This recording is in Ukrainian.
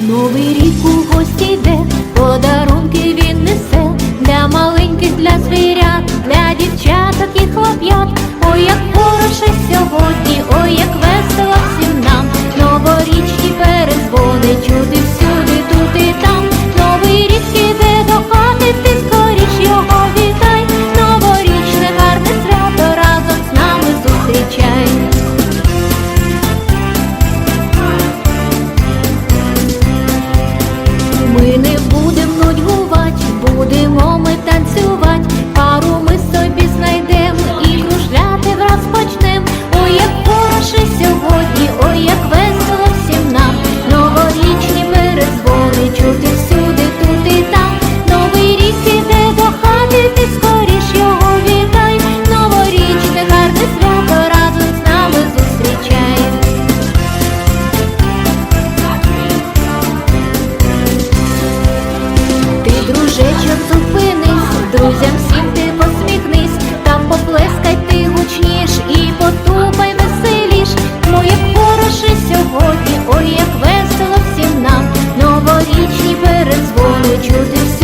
Новий рік у гості йде, подарунки він несе для маленьких, для звірят, для дівчаток і хлоп'ят. Ой, як хороше сьогодні, ой, як весело всім нам, новорічні перезвони чути. друзям всім ти посміхнись, там поплескай ти гучніш і потупай веселіш, ну, моє б хороше сьогодні, ой, як весело всім нам, новорічні перезвони чути.